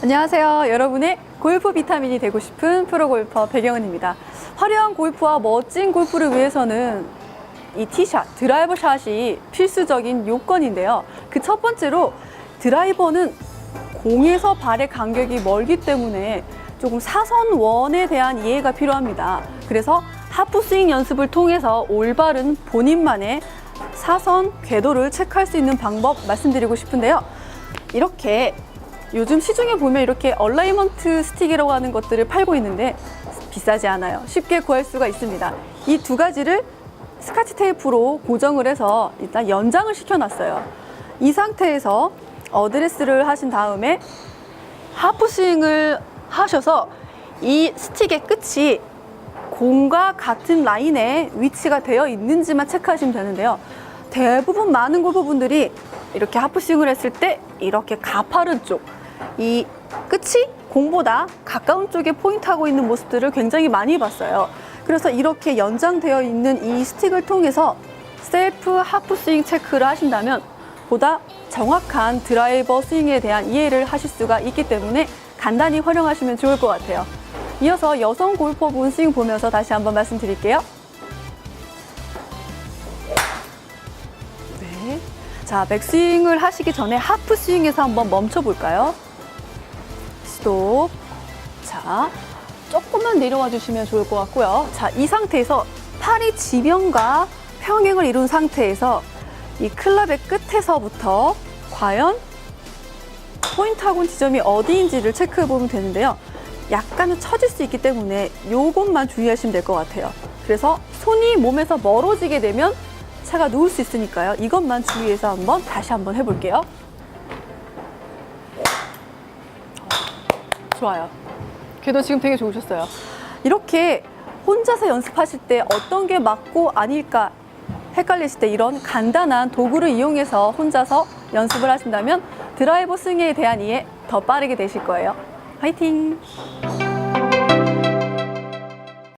안녕하세요. 여러분의 골프 비타민이 되고 싶은 프로골퍼 백영은입니다. 화려한 골프와 멋진 골프를 위해서는 이 티샷, 드라이버 샷이 필수적인 요건인데요. 그 첫 번째로 드라이버는 공에서 발의 간격이 멀기 때문에 조금 사선 원에 대한 이해가 필요합니다. 그래서 하프 스윙 연습을 통해서 올바른 본인만의 사선 궤도를 체크할 수 있는 방법 말씀드리고 싶은데요. 이렇게 요즘 시중에 보면 이렇게 얼라이먼트 스틱이라고 하는 것들을 팔고 있는데 비싸지 않아요. 쉽게 구할 수가 있습니다. 이 두 가지를 스카치 테이프로 고정을 해서 일단 연장을 시켜놨어요. 이 상태에서 어드레스를 하신 다음에 하프 스윙을 하셔서 이 스틱의 끝이 공과 같은 라인에 위치가 되어 있는지만 체크하시면 되는데요. 대부분 많은 골퍼분들이 이렇게 하프 스윙을 했을 때 이렇게 가파른 쪽, 이 끝이 공보다 가까운 쪽에 포인트하고 있는 모습들을 굉장히 많이 봤어요. 그래서 이렇게 연장되어 있는 이 스틱을 통해서 셀프 하프 스윙 체크를 하신다면 보다 정확한 드라이버 스윙에 대한 이해를 하실 수가 있기 때문에 간단히 활용하시면 좋을 것 같아요. 이어서 여성 골퍼분 스윙 보면서 다시 한번 말씀드릴게요. 네. 자, 백스윙을 하시기 전에 하프 스윙에서 한번 멈춰 볼까요? 스톱. 자, 조금만 내려와 주시면 좋을 것 같고요. 자, 이 상태에서 팔이 지면과 평행을 이룬 상태에서 이 클럽의 끝에서부터 과연 포인트 하곤 지점이 어디인지를 체크해 보면 되는데요. 약간은 처질 수 있기 때문에 요것만 주의하시면 될 것 같아요. 그래서 손이 몸에서 멀어지게 되면 차가 누울 수 있으니까요. 이것만 주의해서 한번 다시 한번 해볼게요. 좋아요. 궤도 지금 되게 좋으셨어요. 이렇게 혼자서 연습하실 때 어떤 게 맞고 아닐까 헷갈리실 때 이런 간단한 도구를 이용해서 혼자서 연습을 하신다면 드라이버 스윙에 대한 이해 더 빠르게 되실 거예요. 화이팅!